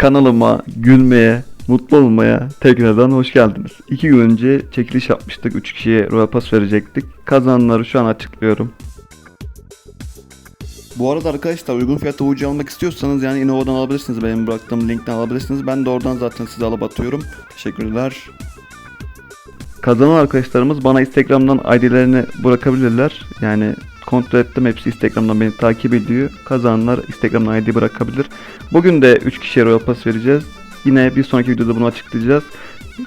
Kanalıma gülmeye, mutlu olmaya tekrardan hoş geldiniz. İki gün önce çekiliş yapmıştık. Üç kişiye Royal Pass verecektik. Kazananları şu an açıklıyorum. Bu arada arkadaşlar uygun fiyata UC almak istiyorsanız yani Innova'dan alabilirsiniz. Benim bıraktığım linkten alabilirsiniz. Ben de oradan zaten size alıp atıyorum. Teşekkürler. Kazanan arkadaşlarımız bana Instagram'dan ID'lerini bırakabilirler. Yani kontrol ettim hepsi Instagram'dan beni takip ediyor. Kazananlar Instagram'dan ID bırakabilir. Bugün de 3 kişiye Royal Pass vereceğiz. Yine bir sonraki videoda bunu açıklayacağız.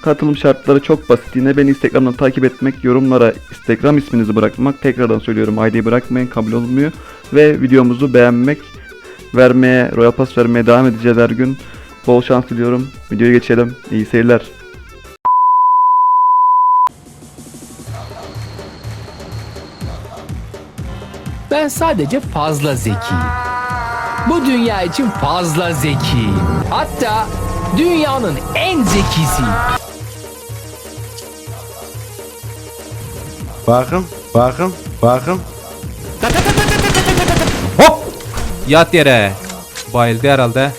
Katılım şartları çok basit. Yine beni Instagram'dan takip etmek, yorumlara Instagram isminizi bırakmak. Tekrardan söylüyorum ID bırakmayın kabul olmuyor. Ve videomuzu beğenmek, vermeye, Royal Pass vermeye devam edeceğiz her gün. Bol şans diliyorum. Videoya geçelim. İyi seyirler. Ben sadece fazla zekiyim. Bu dünya için fazla zekiyim. Hatta dünyanın en zekisiyim. Bakın, bakın, bakın. Hop! Yat yere. Bayıldı herhalde.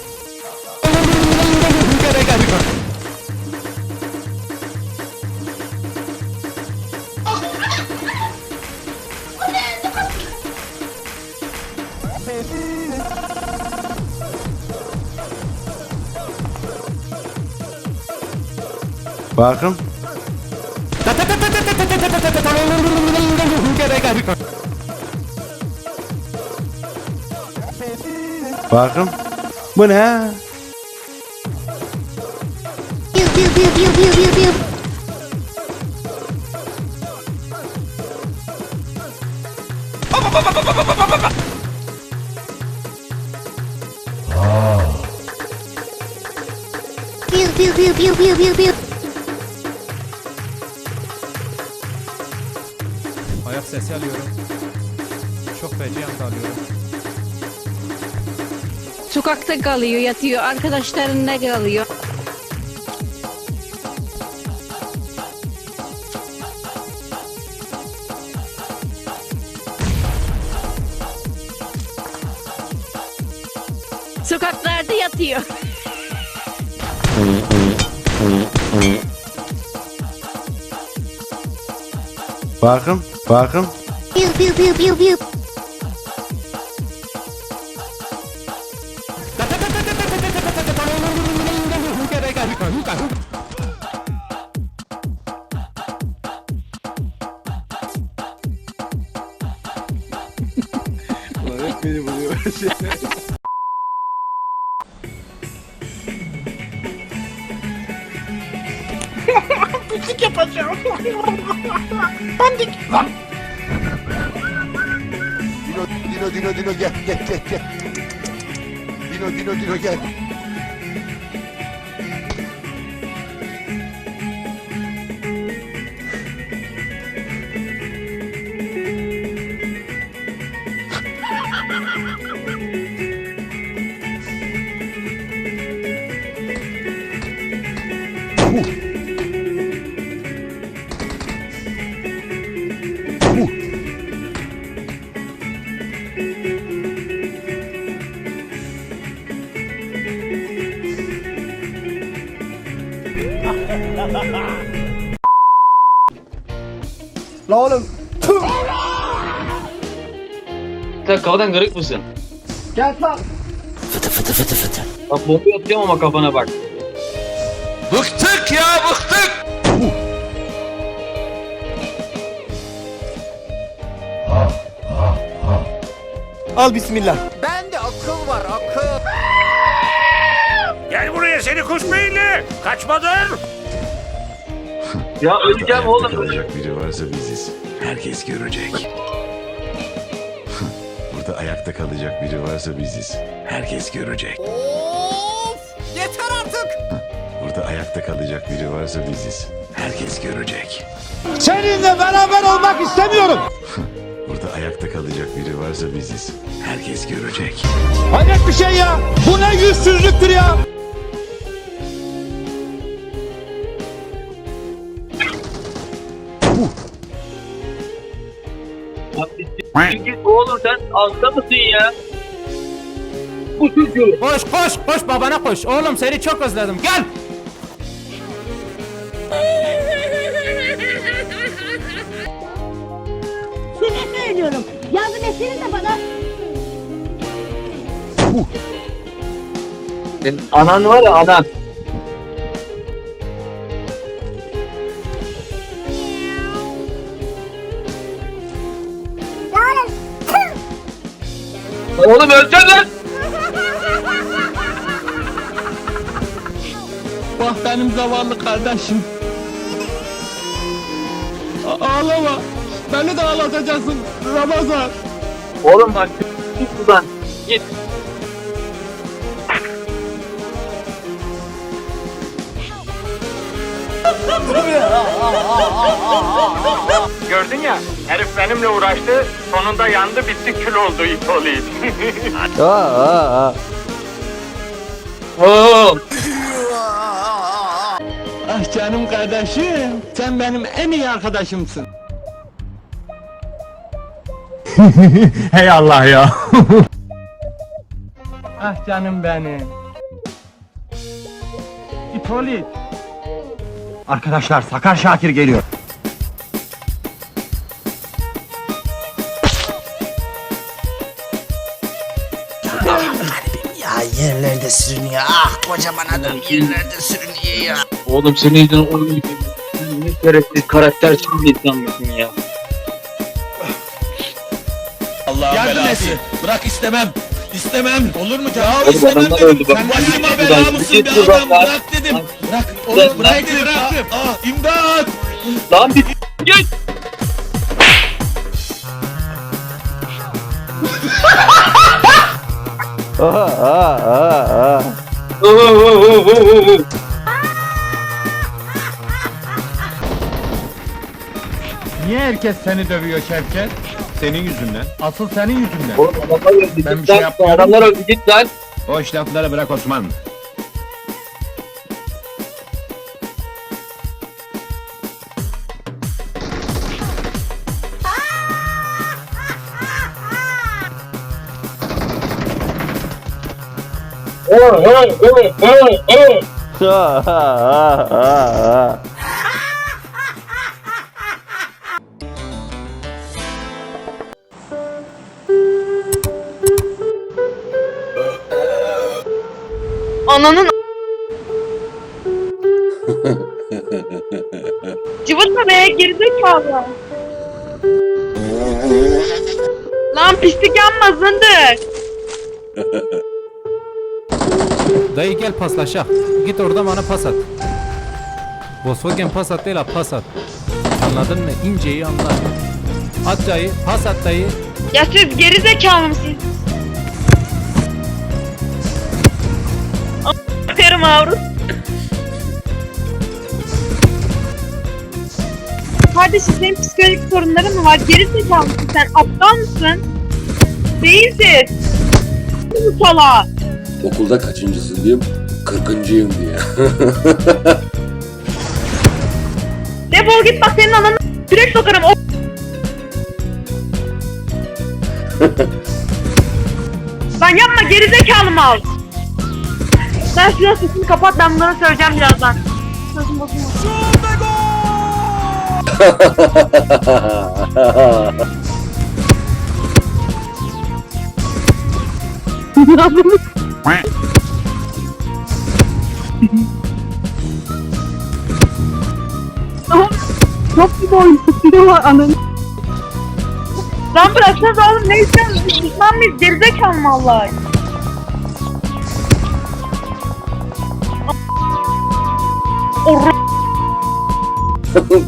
Bakın. Bakın. Bu ne? Pew pew pew pew pew pew sesi alıyorum. Çok feci anda alıyorum. Sokakta kalıyor, yatıyor. Arkadaşlarında kalıyor. Sokaklarda yatıyor. Bakın, welcome. Pew pew pew pew pew. Dino, Dino, Dino, Dino gel, gel, gel, gel. Dino, Dino, Dino gel. Sen kafadan kırık mısın? Gel lan. Fıtı fıtı fıtı fıtı. Bak bomba atacağım ama kafana bak. Bıktık ya, bıktık. Al bismillah. Ya öleceğim oğlum. Kalacak biri varsa biziz. Herkes görecek. Burada ayakta kalacak biri varsa biziz. Herkes görecek. Of! Yeter artık! Burada ayakta kalacak biri varsa biziz. Herkes görecek. Seninle beraber olmak istemiyorum. Burada ayakta kalacak biri varsa biziz. Herkes görecek. Hayret bir şey ya. Bu ne yüzsüzlüktür ya. Hasta mısın ya? bu çocuğu. Koş koş koş babana koş. Oğlum seni çok özledim. Gel. Size söylüyorum. Yardım etsenize bana. Senin anan var ya anan. Oğlum öleceksin lan. Bak benim zavallı kardeşim. A- ağlama. Beni de ağlatacaksın Ramazan. Oğlum bak git buradan. Git. Gördün ya herif benimle uğraştı sonunda yandı bitti kül oldu it oğlu it. Oğlum. ah canım kardeşim sen benim en iyi arkadaşımsın. Hey Allah ya. ah canım benim. İpolit. Arkadaşlar Sakar Şakir geliyor. Ah kocaman adam yerlerde sürünüyor ya. Oğlum senin yüzünden oyun Ne şerefsiz karakter şimdi insan mısın ya? Yardım etsin. Bırak istemem. İstemem. Olur mu canım? Ya Oğlum adamlar öldü bak. Sen başıma buradan, bela git mısın be adam? Bırak dedim. Bırak. Lan, Oğlum bırak lan. dedim. Bırak. Ah imdat. Lan bir git. Niye herkes seni dövüyor Şevket? Senin yüzünden. Asıl senin yüzünden. Oğlum adamlar öldü. Ben bir Git şey lan. yapmıyorum. Adamlar öldü git lan. Boş lafları bırak Osman. Ananın Cıvıtma be gerizekalı. Lan pislik yanma zındır. Dayı gel paslaşa. Git orada bana pas at. Volkswagen pas at değil ha pas at. Anladın mı? İnceyi anla. At dayı, pas at dayı. Ya siz gerizekalı mısınız? Aferin Avrus. Kardeşim senin psikolojik sorunların mı var? Gerizekalı mısın sen? Aptal mısın? Değilsin. Bu salağa. Okulda kaçıncısın diyeyim? Kırkıncıyım diye. Defol git bak senin ananı direkt sokarım. O... Lan yapma gerizekalı mal. Sen şuna sesini kapat ben bunları söyleyeceğim birazdan. Sözüm bozulma. Çok gibi oynuyor var ananı. Lan bıraksanız oğlum ne istiyorsun? Düşman mıyız? Gerizekalı mı Allah?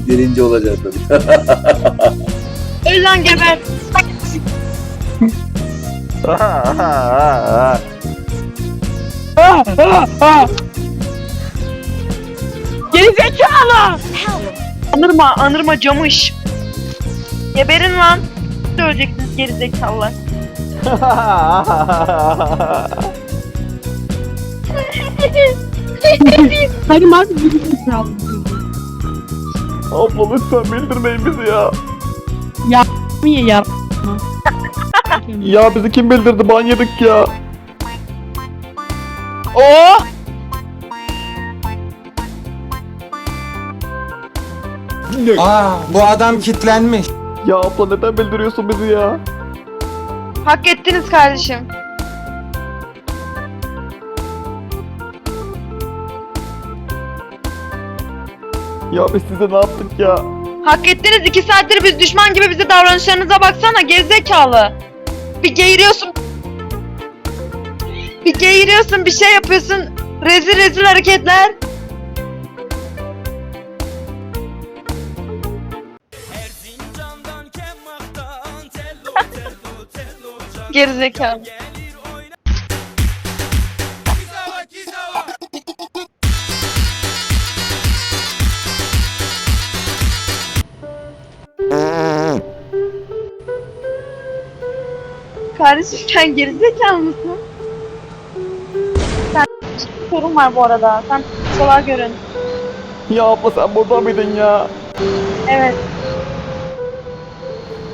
Birinci olacağız tabii. Öl lan geber. Gerizekalı! Anırma, anırma camış. Geberin lan. Öleceksiniz gerizekalılar. Hadi abi Abla lütfen bildirmeyin bizi ya. niye ya? Ya bizi kim bildirdi ban yedik ya. Oo! Aa bu adam kitlenmiş. Ya abla neden bildiriyorsun bizi ya? Hak ettiniz kardeşim. Ya biz size ne yaptık ya? Hak ettiniz iki saattir biz düşman gibi bize davranışlarınıza baksana gerizekalı. Bir geğiriyorsun. Bir geğiriyorsun bir şey yapıyorsun. Rezil rezil hareketler. Gerizekalı. Kardeşim sen gerizekalı mısın? Sen sorun var bu arada. Sen sola görün. Ya abla sen burada mıydın ya? Evet.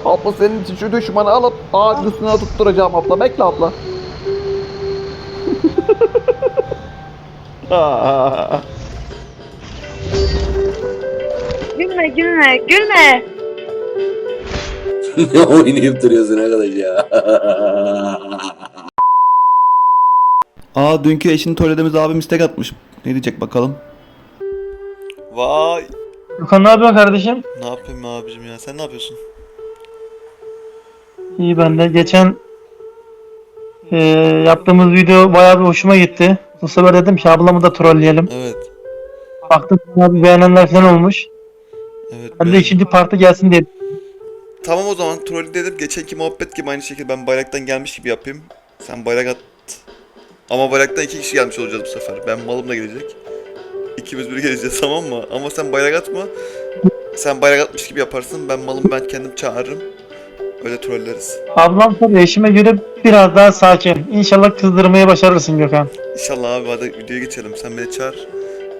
Abla senin için şu düşmanı alıp ağacın üstüne tutturacağım abla. Bekle abla. Gülme gülme gülme. ne oynayıp duruyorsun arkadaş ya? Aa dünkü eşini söylediğimiz abim istek atmış. Ne diyecek bakalım. Vay. Gökhan ne yapıyorsun kardeşim? Ne yapayım abicim ya sen ne yapıyorsun? İyi ben de. Geçen eee, yaptığımız video bayağı bir hoşuma gitti. Bu sefer dedim ki ablamı da trolleyelim. Evet. Baktım abi beğenenler falan olmuş. Evet. Ben de ikinci parti gelsin diye. Tamam o zaman troll dedim. Geçenki muhabbet gibi aynı şekilde ben bayraktan gelmiş gibi yapayım. Sen bayrak at. Ama bayraktan iki kişi gelmiş olacağız bu sefer. Ben malım da gelecek. İkimiz bir geleceğiz tamam mı? Ama sen bayrak atma. Sen bayrak atmış gibi yaparsın. Ben malım ben kendim çağırırım. Öyle trolleriz. Ablam tabii eşime göre biraz daha sakin. İnşallah kızdırmayı başarırsın Gökhan. İnşallah abi hadi videoya geçelim. Sen beni çağır.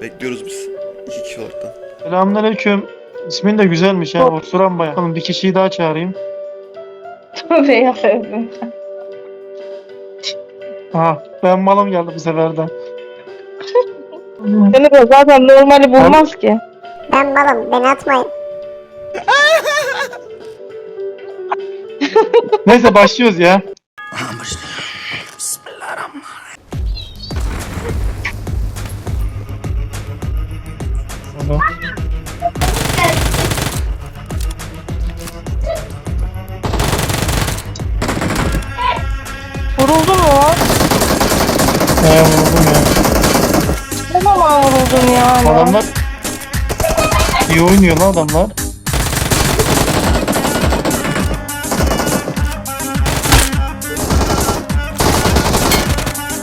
Bekliyoruz biz. İki kişi olaraktan. Selamünaleyküm. İsmin de güzelmiş ha. Osuran bayağı. Oğlum bir kişiyi daha çağırayım. Tövbe yarabbim. Aha ben malım geldi bu sefer de. Seni de zaten normali bulmaz ki. Ben malım beni atmayın. Neyse başlıyoruz ya. İyi oynuyor lan adamlar.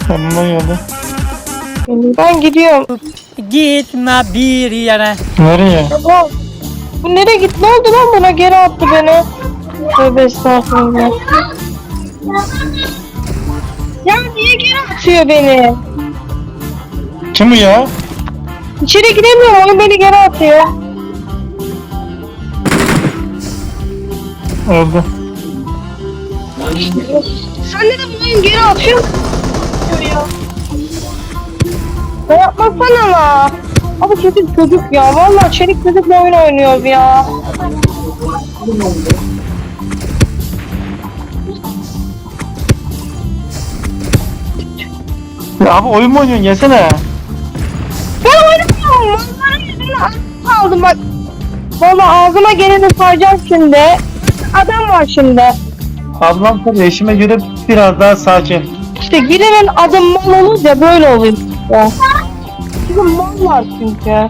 Yanına geldi. Ben gidiyorum. Gitme bir yere. Nereye? Bu, bu nereye gitti? Ne oldu lan buna? Geri attı beni. Tövbe estağfurullah. Ya niye geri atıyor beni? Kim bu ya? İçeri giremiyorum. Oyun beni geri atıyor. Öldü. Sen neden bu oyun geri atıyor? Ya. Ne yapmasana ama. Abi çocuk çocuk ya. Vallahi çelik çocukla oyun oynuyoruz ya. Ya abi oyun mu oynuyorsun? Gelsene. Ben oynamıyorum. Manzaranın yüzüne aldım bak. Valla ağzıma geleni sayacağım şimdi. Adam var şimdi. Ablam tabii eşime göre biraz daha sakin. İşte girenin adım mal olunca böyle oluyor. Ya. Çünkü mal var çünkü.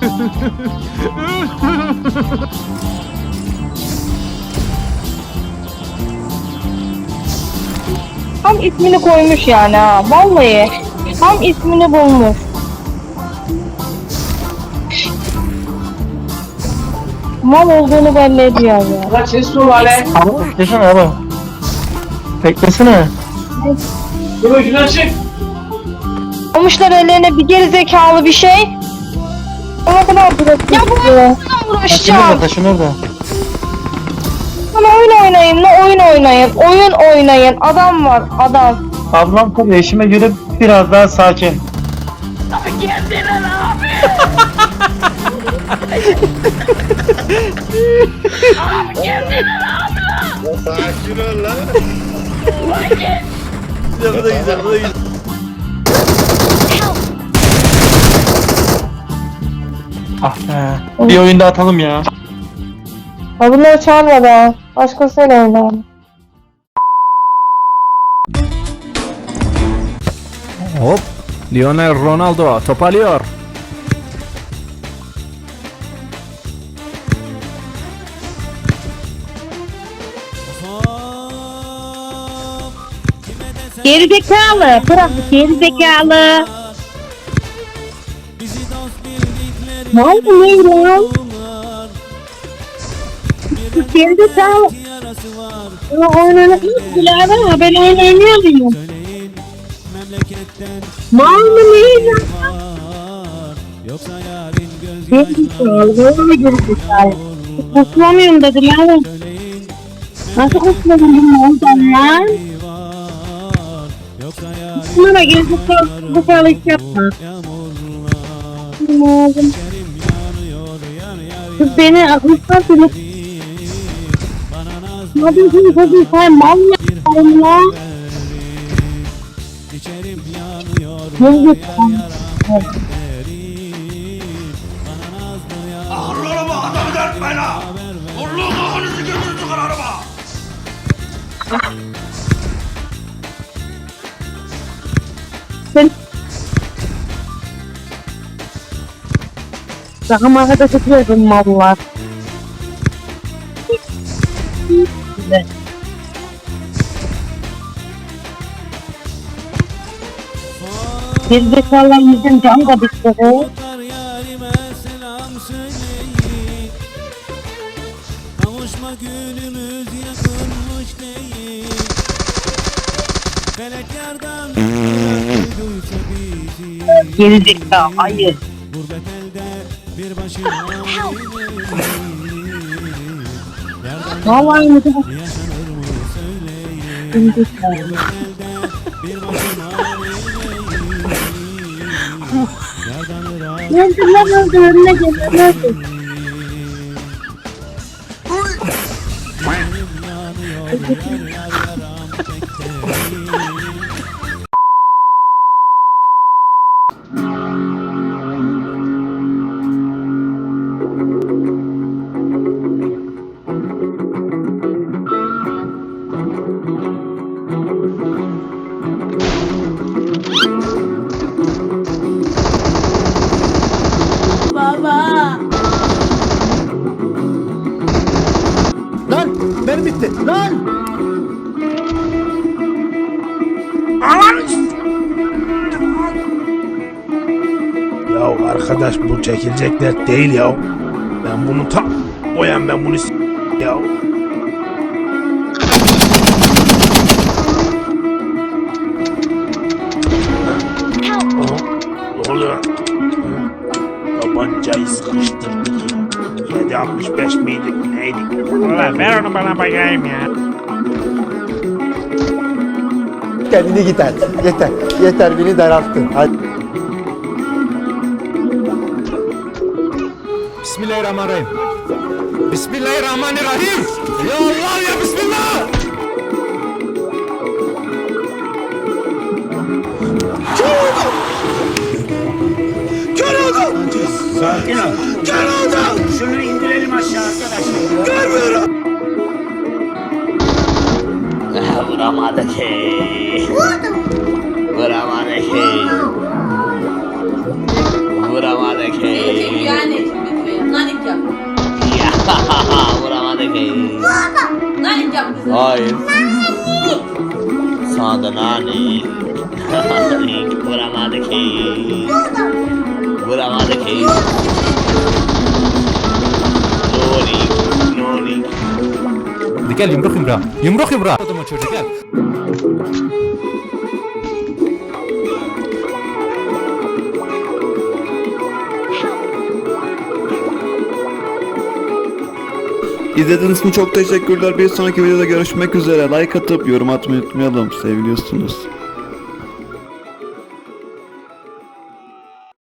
Tam ismini koymuş yani ha. Vallahi. Tam ismini bulmuş. Mal olduğunu belli ediyor ya. Abi beklesene abi. Beklesene. Almışlar ellerine bir geri zekalı bir şey. Ona kadar bırakıyor. Ya bu oyunla Taşın uğraşacağım. orada taşın orada. Lan oyun oynayın, ne oyun oynayın. Oyun oynayın. Adam var, adam. Ablam tabii eşime göre biraz daha sakin. Ah be. Bir oyunda atalım ya. Ha bunları çağırma be. Başkasıyla oynayalım. Hop. Lionel Ronaldo top alıyor. Gerizekalı. Bırak gerizekalı. Ne oldu ne ya? Gerizekalı. Ya oynanı Dilara ben oyun oynayamıyorum. Mal mı ne ya? Gerizekalı. Böyle mi gerizekalı? Kuslamıyorum da Dilara. Nasıl kusmadın bunu oldan lan? Bana gerizekalı bu iş yapma. Oğlum. Kız beni aklımdan bile Hadi şimdi hadi sen mal mı yapalım ya? Ne yapalım? Sakın arkadaş etmiyordum mallar. Bir zekalar yüzün can da bitti. be. Geri zekalı hayır. Vallahi ne kadar Geri zekalı. Nerede lan orada önüne nerede? Ya arkadaş bu çekilecek dert değil ya. Ben bunu tam boyan ben bunu s- ya. Ne oluyor? Tabancayı sıkıştırdık ya. 765 miydik neydik? Ulan ver onu bana bakayım ya. Kendini git artık. Yeter. Yeter beni daralttın. Hadi. Bismillahirrahmanirrahim. Bismillahirrahmanirrahim. Ya Allah ya Bismillah. Vuramadı ki. Vuramadı ki. Vuramadı ki. Yani nanik yap. Ya vuramadı ki. Nanik yap. Hayır. Sana da nani. Vuramadı ki. Vuramadı ki. Noni. Noni. Hadi gel yumruk yumruğa. Yumruk yumruğa. Adamın çocuğu gel. İzlediğiniz için çok teşekkürler. Bir sonraki videoda görüşmek üzere. Like atıp yorum atmayı unutmayalım. Seviliyorsunuz.